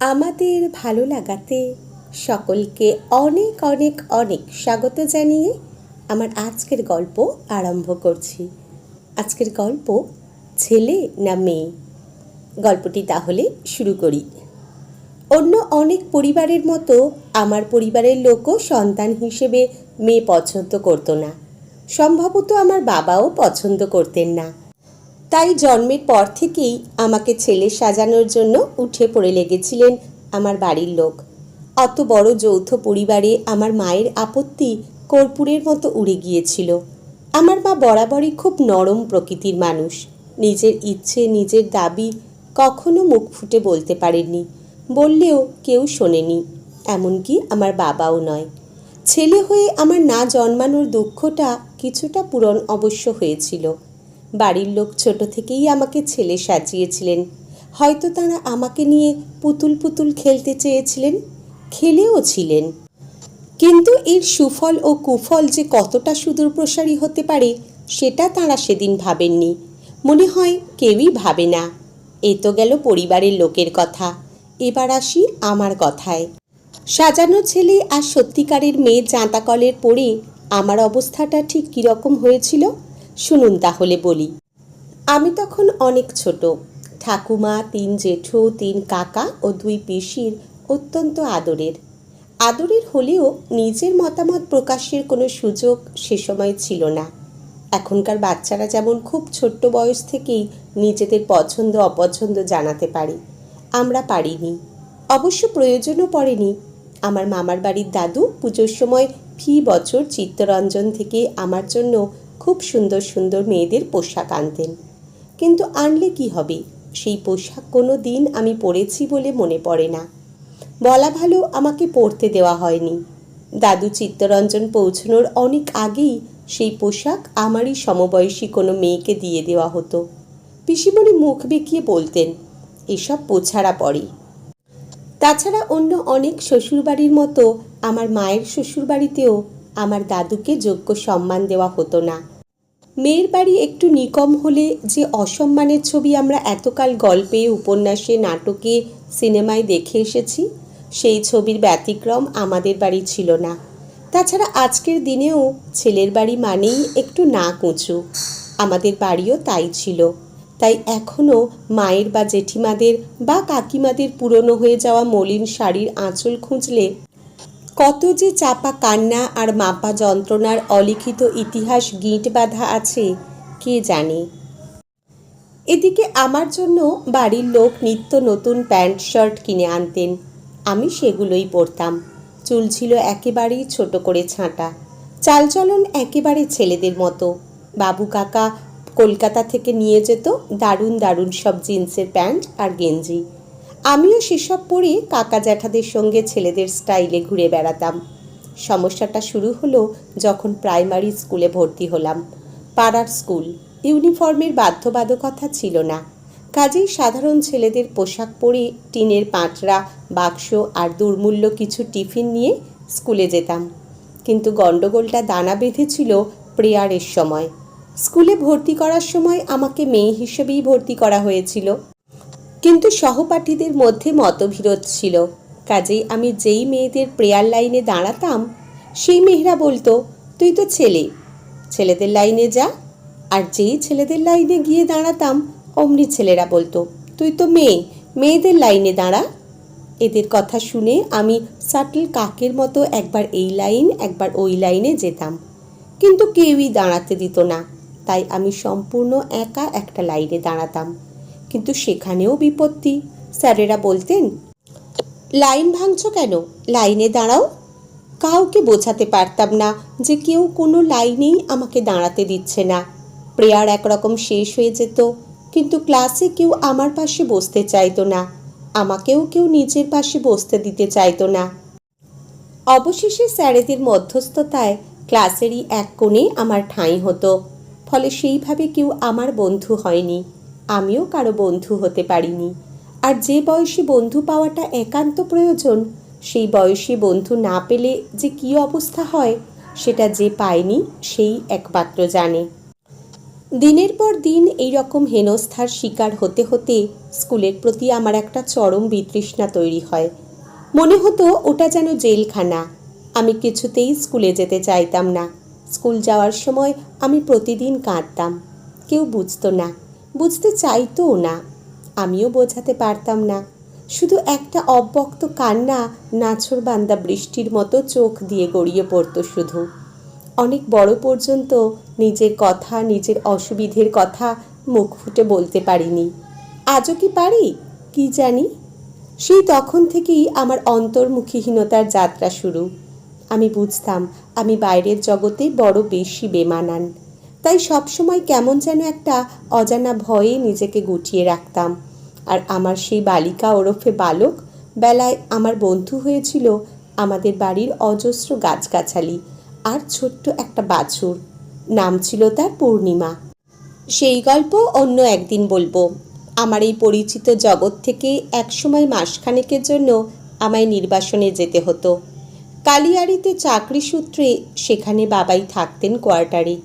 আমাদের ভালো লাগাতে সকলকে অনেক অনেক অনেক স্বাগত জানিয়ে আমার আজকের গল্প আরম্ভ করছি। আজকের গল্প ছেলে না মেয়ে? গল্পটি তাহলে শুরু করি। অন্য অনেক পরিবারের মতো আমার পরিবারের লোকও সন্তান হিসেবে মেয়ে পছন্দ করতো না। সম্ভবত আমার বাবাও পছন্দ করতেন না। তাই জন্মের পর থেকেই আমাকে ছেলে সাজানোর জন্য উঠে পড়ে লেগেছিলেন আমার বাড়ির লোক। অত বড় যৌথ পরিবারে আমার মায়ের আপত্তি কর্পূরের মতো উড়ে গিয়েছিল। আমার মা বরাবরই খুব নরম প্রকৃতির মানুষ। নিজের ইচ্ছে, নিজের দাবি কখনো মুখ ফুটে বলতে পারেননি, বললেও কেউ শোনেনি, এমনকি আমার বাবাও নয়। ছেলে হয়ে আমার না জন্মানোর দুঃখটা কিছুটা পূরণ অবশ্য হয়েছিল। বাড়ির লোক ছোট থেকেই আমাকে ছেলে সাজিয়েছিলেন। হয়তো তারা আমাকে নিয়ে পুতুল পুতুল খেলতে চেয়েছিলেন, খেলেও ছিলেন। কিন্তু এর সুফল ও কুফল যে কতটা সুদূরপ্রসারী হতে পারে, সেটা তারা সেদিন ভাবেননি। মনে হয় কেউই ভাবে না। এ তো গেল পরিবারের লোকের কথা। এবার আসি আমার কথায়। সাজানো ছেলে আর সত্যিকারের মেয়ে জাঁতাকলের পরে আমার অবস্থাটা ঠিক কীরকম হয়েছিল? শুনুন তাহলে বলি। আমি তখন অনেক ছোট। ঠাকুমা, তিন জেঠু, তিন কাকা ও দুই পিসির অত্যন্ত আদরের। আদরের হলেও নিজের মতামত প্রকাশের কোনো সুযোগ সে সময় ছিল না। এখনকার বাচ্চারা যেমন খুব ছোট্ট বয়স থেকেই নিজেদের পছন্দ, অপছন্দ জানাতে পারে। আমরা পারিনি। অবশ্য প্রয়োজনও পড়েনি। আমার মামার বাড়ির দাদু পুজোর সময় ফি বছর চিত্তরঞ্জন থেকে আমার জন্য খুব সুন্দর সুন্দর মেয়েদের পোশাক আনতেন। কিন্তু আনলে কি হবে? সেই পোশাক কোনো দিন আমি পরেছি বলে মনে পড়ে না। বলা ভালো আমাকে পরতে দেওয়া হয়নি। দাদু চিত্তরঞ্জন পৌঁছানোর অনেক আগেই সেই পোশাক আমারই সমবয়সী কোনো মেয়েকে দিয়ে দেওয়া হতো। পিসিমণি মুখ বেঁকিয়ে বলতেন, এসব পোছাড়া পড়ে তাছাড়া অন্য অনেক শ্বশুরবাড়ির মতো আমার মায়ের শ্বশুরবাড়িতেও আমার দাদুকে যোগ্য সম্মান দেওয়া হতো না। মেয়ের বাড়ি একটু নিকম হলে যে অসম্মানের ছবি আমরা এতকাল গল্পে, উপন্যাসে, নাটকে, সিনেমায় দেখে এসেছি, সেই ছবির ব্যতিক্রম আমাদের বাড়ি ছিল না। তাছাড়া আজকের দিনেও ছেলের বাড়ি মানেই একটু না কুঁচু আমাদের বাড়িও তাই ছিল। তাই এখনও মায়ের বা জেঠিমাদের বা কাকিমাদের পুরনো হয়ে যাওয়া মলিন শাড়ির আঁচল খুঁজলে কত যে চাপা কান্না আর মাপা যন্ত্রণার অলিখিত ইতিহাস গিঁট বাঁধা আছে, কে জানে? এদিকে আমার জন্য বাড়ির লোক নিত্য নতুন প্যান্ট, শার্ট কিনে আনতেন। আমি সেগুলোই পরতাম। চুল ছিল একেবারেই ছোট করে ছাঁটা। চালচলন একেবারে ছেলেদের মতো। বাবু কাকা কলকাতা থেকে নিয়ে যেত দারুণ দারুণ সব জিন্সের প্যান্ট আর গেঞ্জি। আমিও সেসব পরে কাকা জ্যাঠাদের সঙ্গে ছেলেদের স্টাইলে ঘুরে বেড়াতাম। সমস্যাটা শুরু হলো যখন প্রাইমারি স্কুলে ভর্তি হলাম। পাড়ার স্কুল, ইউনিফর্মের বাধ্যবাধকতা ছিল না। কাজেই সাধারণ ছেলেদের পোশাক পরে টিনের পাঁটরা, বাক্স আর দুর্মূল্য কিছু টিফিন নিয়ে স্কুলে যেতাম। কিন্তু গণ্ডগোলটা দানা বেঁধেছিল প্রেয়ারের সময়। স্কুলে ভর্তি করার সময় আমাকে মেয়ে হিসেবেই ভর্তি করা হয়েছিল। কিন্তু সহপাঠীদের মধ্যে মতবিরোধ ছিল। কাজেই আমি যেই মেয়েদের প্রেয়ার লাইনে দাঁড়াতাম, সেই মেয়েরা বলতো, তুই তো ছেলে। ছেলেদের লাইনে যা। আর যেই ছেলেদের লাইনে গিয়ে দাঁড়াতাম, অমনি ছেলেরা বলতো, তুই তো মেয়ে, মেয়েদের লাইনে দাঁড়া। এদের কথা শুনে আমি সাটল কাকের মতো একবার এই লাইন একবার ওই লাইনে যেতাম। কিন্তু কেউই দাঁড়াতে দিত না। তাই আমি সম্পূর্ণ একা একটা লাইনে দাঁড়াতাম। কিন্তু সেখানেও বিপত্তি, স্যারেরা বলতেন, লাইন ভাঙছ কেন? লাইনে দাঁড়াও। কাউকে বোঝাতে পারতাম না যে কেউ কোনো লাইনেই আমাকে দাঁড়াতে দিচ্ছে না। প্রেয়ার একরকম শেষ হয়ে যেত, কিন্তু ক্লাসে কেউ আমার পাশে বসতে চাইতো না। আমাকেও কেউ নিজের পাশে বসতে দিতে চাইতো না। অবশেষে স্যারেদের মধ্যস্থতায় ক্লাসেরই এক কোণে আমার ঠাঁই হতো, ফলে সেইভাবে কেউ আমার বন্ধু হয়নি। আমিও কারও বন্ধু হতে পারিনি। আর যে বয়সী বন্ধু পাওয়াটা একান্ত প্রয়োজন, সেই বয়সী বন্ধু না পেলে যে কী অবস্থা হয়, সেটা যে পায়নি, সেই একমাত্র জানে। দিনের পর দিন এই রকম হেনস্থার শিকার হতে হতে স্কুলের প্রতি আমার একটা চরম বিতৃষ্ণা তৈরি হয়। মনে হতো ওটা যেন জেলখানা। আমি কিছুতেই স্কুলে যেতে চাইতাম না। স্কুল যাওয়ার সময় আমি প্রতিদিন কাঁদতাম। কেউ বুঝতো না। বুঝতে চাইতোও না। আমিও বোঝাতে পারতাম না। শুধু একটা অব্যক্ত কান্না নাছরবান্দা বৃষ্টির মতো চোখ দিয়ে গড়িয়ে পড়তো শুধু। অনেক বড় পর্যন্ত নিজের কথা, নিজের অসুবিধের কথা মুখ ফুটে বলতে পারিনি। আজও কি পারি? কি জানি? সেই তখন থেকেই আমার অন্তর্মুখীহীনতার যাত্রা শুরু। আমি বুঝতাম, আমি বাইরের জগতে বড় বেশি বেমানান। তাই সবসময় কেমন যেন একটা অজানা ভয়ে নিজেকে গুটিয়ে রাখতাম। আর আমার সেই বালিকা ওরফে বালক বেলায় আমার বন্ধু হয়েছিল আমাদের বাড়ির অজস্র গাছগাছালি আর ছোট্ট একটা বাছুর। নাম ছিল তার পূর্ণিমা। সেই গল্প অন্য একদিন বলব। আমার এই পরিচিত জগৎ থেকে একসময় মাসখানেকের জন্য আমায় নির্বাসনে যেতে হতো। কালিয়াড়িতে চাকরি সূত্রে সেখানে বাবাই থাকতেন কোয়ার্টারে।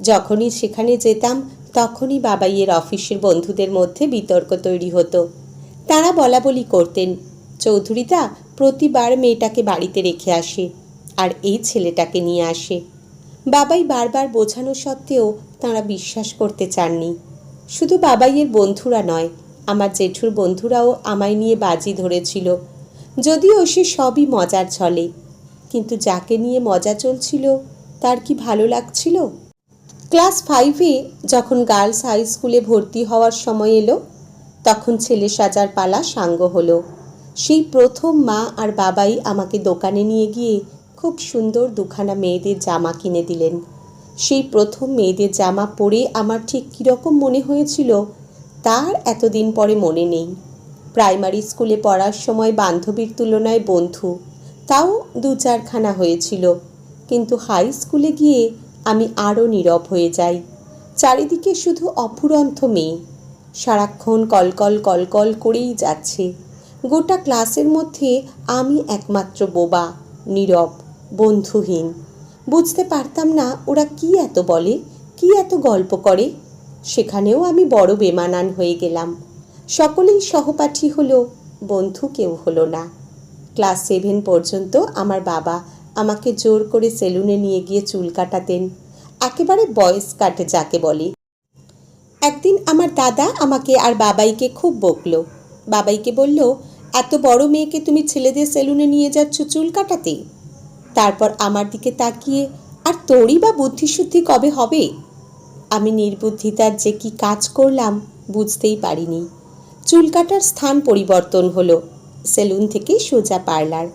যখনই সেখানে যেতাম, তখনই বাবাইয়ের অফিসের বন্ধুদের মধ্যে বিতর্ক তৈরি হতো। তারা বলা বলি করতেন, চৌধুরীদা, প্রতিবার মেয়েটাকে বাড়িতে রেখে আসে আর এই ছেলেটাকে নিয়ে আসে। বাবাই বারবার বোঝানো সত্ত্বেও তাঁরা বিশ্বাস করতে চাননি। শুধু বাবাইয়ের বন্ধুরা নয়, আমার জেঠুর বন্ধুরাও আমায় নিয়ে বাজি ধরেছিল। যদিও সে সবই মজার ছলে, কিন্তু যাকে নিয়ে মজা চলছিল, তার কি ভালো লাগছিল? ক্লাস ফাইভে যখন গার্লস হাই স্কুলে ভর্তি হওয়ার সময় এলো, তখন ছেলে সাজার পালা সাঙ্গ হলো। সেই প্রথম মা আর বাবাই আমাকে দোকানে নিয়ে গিয়ে খুব সুন্দর দুখানা মেয়েদের জামা কিনে দিলেন। সেই প্রথম মেয়েদের জামা পরে আমার ঠিক কীরকম মনে হয়েছিল, তার এতদিন পরে মনে নেই। প্রাইমারি স্কুলে পড়ার সময় বান্ধবীর তুলনায় বন্ধু, তাও দু চারখানা হয়েছিল। কিন্তু হাই স্কুলে গিয়ে আমি আরও নীরব হয়ে যাই। চারিদিকে শুধু অফুরন্ত মেয়ে সারাক্ষণ কলকল কলকল করেই যাচ্ছে। গোটা ক্লাসের মধ্যে আমি একমাত্র বোবা, নীরব, বন্ধুহীন। বুঝতে পারতাম না ওরা কি এত বলে, কি এত গল্প করে। সেখানেও আমি বড় বেমানান হয়ে গেলাম। সকলেই সহপাঠী হলো, বন্ধু কেউ হলো না। ক্লাস সেভেন পর্যন্ত আমার বাবা আমাকে জোর করে সেলুনে নিয়ে গিয়ে চুল কাটাতেন। একেবারে বয়স কাটে যাকে বলে। একদিন আমার দাদা আমাকে আর বাবাইকে খুব বকলো। বাবাইকে বলল, এত বড় মেয়েকে তুমি ছেলেদের সেলুনে নিয়ে যাচ্ছ চুল কাটাতে? তারপর আমার দিকে তাকিয়ে, আর তোরই বা বুদ্ধিশুদ্ধি কবে হবে? আমি নির্বুদ্ধিতার যে কি কাজ করলাম বুঝতেই পারিনি। চুল কাটার স্থান পরিবর্তন হলো, সেলুন থেকে সোজা পার্লার।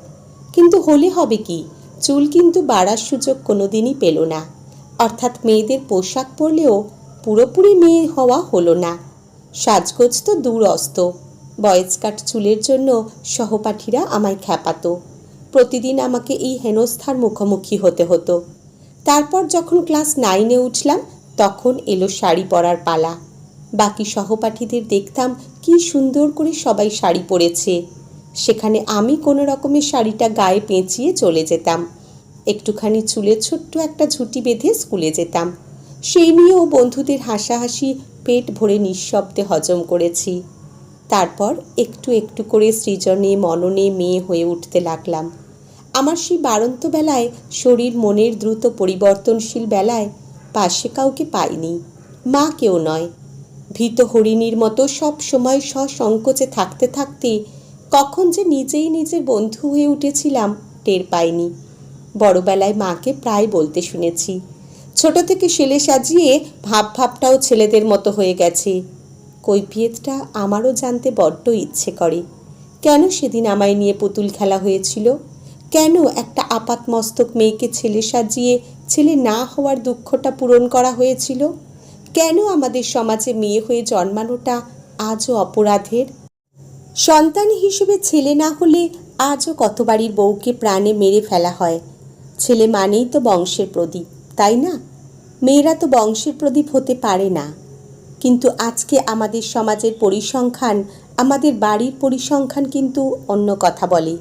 কিন্তু হলে হবে কি? চুল কিন্তু বাড়ার সুযোগ কোনোদিনই পেল না। অর্থাৎ মেয়েদের পোশাক পরলেও পুরোপুরি মেয়ে হওয়া হলো না। সাজগোজ তো দূর অস্ত বয়েজ কাট চুলের জন্য সহপাঠীরা আমায় খ্যাপাতো। প্রতিদিন আমাকে এই হেনস্থার মুখোমুখি হতে হতো। তারপর যখন ক্লাস নাইনে উঠলাম, তখন এলো শাড়ি পরার পালা। বাকি সহপাঠীদের দেখতাম কি সুন্দর করে সবাই শাড়ি পরেছে। সেখানে আমি কোনো রকমের শাড়িটা গায়ে পেঁচিয়ে চলে যেতাম। একটুখানি চুলে ছোট্ট একটা ঝুঁটি বেঁধে স্কুলে যেতাম। সেই নিয়েও বন্ধুদের হাসাহাসি, পেট ভরে নিঃশব্দে হজম করেছি। তারপর একটু একটু করে সৃজনে, মননে মেয়ে হয়ে উঠতে লাগলাম। আমার সেই বাড়ন্ত বেলায়, শরীর মনের দ্রুত পরিবর্তনশীল বেলায় পাশে কাউকে পাইনি। মা কেউ নয়। ভীত হরিণীর মতো সব সময় সসংকোচে থাকতে থাকতে কখন যে নিজেই নিজের বন্ধু হয়ে উঠেছিলাম টের পাইনি। বড়বেলায় মাকে প্রায় বলতে শুনেছি, ছোট থেকে সেলে সাজিয়ে ভাব ভাবটাও ছেলেদের মতো হয়ে গেছে। কৈফিয়তটা আমারও জানতে বড্ড ইচ্ছে করে। কেন সেদিন আমায় নিয়ে পুতুল খেলা হয়েছিল? কেন একটা আপাত মস্তক মেয়েকে ছেলে সাজিয়ে ছেলে না হওয়ার দুঃখটা পূরণ করা হয়েছিল? কেন আমাদের সমাজে মেয়ে হয়ে জন্মানোটা আজও অপরাধের? সন্তান হিসেবে ছেলে না হলে আজও কত বাড়ির বউকে প্রাণে মেরে ফেলা হয়? ছেলে মানেই তো বংশের প্রদীপ, তাই না? মেয়েরা তো বংশের প্রদীপ হতে পারে না। কিন্তু আজকে আমাদের সমাজের পরিসংখ্যান, আমাদের বাড়ির পরিসংখ্যান কিন্তু অন্য কথা বলে।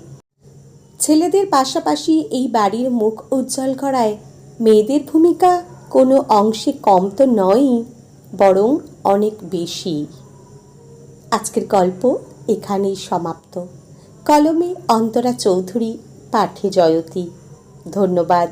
ছেলেদের পাশাপাশি এই বাড়ির মুখ উজ্জ্বল করায় মেয়েদের ভূমিকা কোনো অংশে কম তো নয়ই, বরং অনেক বেশি। আজকের গল্প এখানেই সমাপ্ত। কলমে অন্তরা চৌধুরী পাঠে জয়তী। ধন্যবাদ।